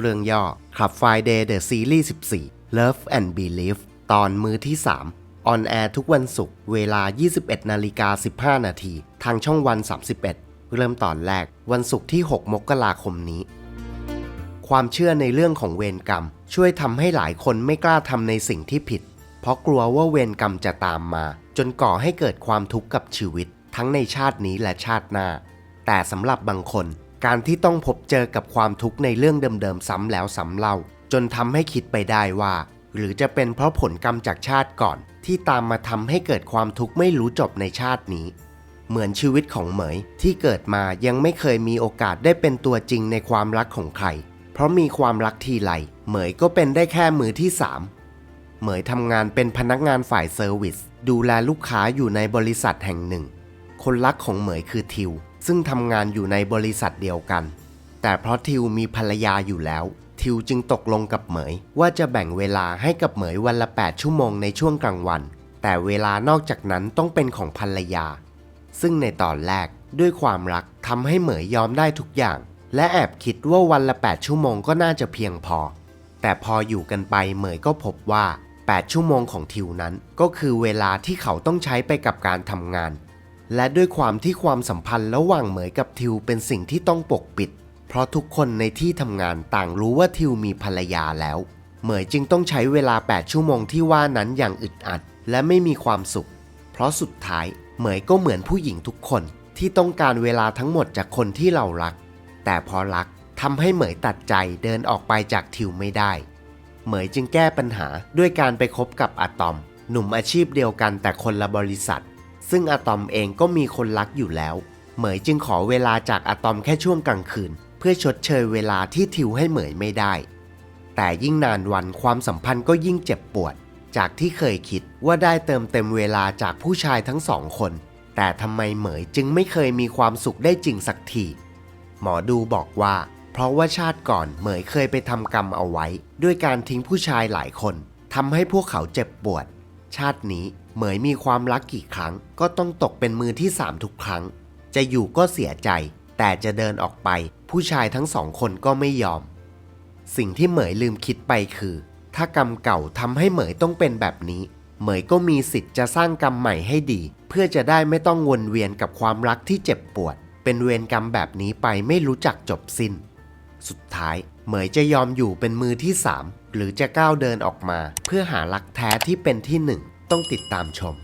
เรื่องย่อ Club Friday The Series 14 Love and Belief ตอนมือที่ 3 ออนแอร์ทุกวันศุกร์เวลา 21นาฬิกา15 นาที ทางช่องวัน 31 เริ่มตอนแรก วันศุกร์ที่ 6 มกราคมนี้ ความเชื่อในเรื่องของเวรกรรม ช่วยทำให้หลายคนไม่กล้าทำในสิ่งที่ผิด เพราะกลัวว่าเวรกรรมจะตามมา จนก่อให้เกิดความทุกข์กับชีวิต ทั้งในชาตินี้และชาติหน้า แต่สำหรับบางคน การที่ต้องพบเจอกับความทุกข์ในเรื่องเดิมๆซ้ำแล้วซ้ำเล่า จนทำให้คิดไปได้ว่า หรือจะเป็นเพราะผลกรรมจากชาติก่อน ที่ตามมาทำให้เกิดความทุกข์ไม่รู้จบในชาตินี้ เหมือนชีวิตของเหมยที่เกิดมายังไม่เคยมีโอกาสได้เป็นตัวจริงในความรักของใคร เพราะมีความรักทีไรเหมยก็เป็นได้แค่มือที่สามเหมยทำงานเป็นพนักงานฝ่ายเซอร์วิสดูแลลูกค้าอยู่ในบริษัทแห่งหนึ่ง คนรักของเหมยคือทิว ซึ่งทำงานอยู่ในบริษัทเดียวกัน แต่เพราะทิวมีภรรยาอยู่แล้ว ทิวจึงตกลงกับเหมย ว่าจะแบ่งเวลาให้กับเหมยวันละ 8 ชั่วโมงในช่วงกลางวัน แต่เวลานอกจากนั้นต้องเป็นของภรรยา ซึ่งในตอนแรกด้วยความรักทำให้เหมยยอมได้ทุกอย่าง และแอบคิดว่าวันละ 8 ชั่วโมงก็น่าจะเพียงพอ แต่พออยู่กันไปเหมยก็พบว่า 8 ชั่วโมงของทิวนั้น ก็คือเวลาที่เขาต้องใช้ไปกับการทำงาน และด้วยความที่ความสัมพันธ์ระหว่างเหมยกับทิวเป็นสิ่งที่ต้องปกปิด เพราะทุกคนในที่ทำงานต่างรู้ว่าทิวมีภรรยาแล้ว เหมยจึงต้องใช้เวลา 8 ชั่วโมงที่ว่านั้นอย่างอึดอัด และไม่มีความสุข เพราะสุดท้ายเหมยก็เหมือนผู้หญิงทุกคนที่ต้องการเวลาทั้งหมดจากคนที่เรารัก แต่พอรักทำให้เหมยตัดใจเดินออกไปจากทิวไม่ได้ เหมยจึงแก้ปัญหาด้วยการไปคบกับอะตอม หนุ่มอาชีพเดียวกันแต่คนละบริษัท ซึ่งอะตอมเองก็มีคนรักอยู่แล้ว เหมยจึงขอเวลาจากอะตอมแค่ช่วงกลางคืน เพื่อชดเชยเวลาที่ทิวให้เหมยไม่ได้ แต่ยิ่งนานวันความสัมพันธ์ก็ยิ่งเจ็บปวด จากที่เคยคิดว่าได้เติมเต็มเวลาจากผู้ชายทั้งสองคน แต่ทำไมเหมยจึงไม่เคยมีความสุขได้จริงสักทีหมอดูบอกว่า เพราะว่าชาติก่อนเหมยเคยไปทำกรรมเอาไว้ ด้วยการทิ้งผู้ชายหลายคนทำให้พวกเขาเจ็บปวด ชาตินี้เหมยมีความรักกี่ครั้ง ก็ต้องตกเป็นมือที่สามทุกครั้ง จะอยู่ก็เสียใจ แต่จะเดินออกไป ผู้ชายทั้งสองคนก็ไม่ยอม สิ่งที่เหมยลืมคิดไปคือ ถ้ากรรมเก่าทำให้เหมยต้องเป็นแบบนี้ เหมยก็มีสิทธิ์จะสร้างกรรมใหม่ให้ดี เพื่อจะได้ไม่ต้องวนเวียนกับความรักที่เจ็บปวด เป็นเวรกรรมแบบนี้ไปไม่รู้จักจบสิ้น สุดท้ายเหมยจะยอมอยู่เป็นมือที่สาม หรือจะก้าวเดินออกมา เพื่อหารักแท้ที่เป็นที่หนึ่ง ต้องติดตามชม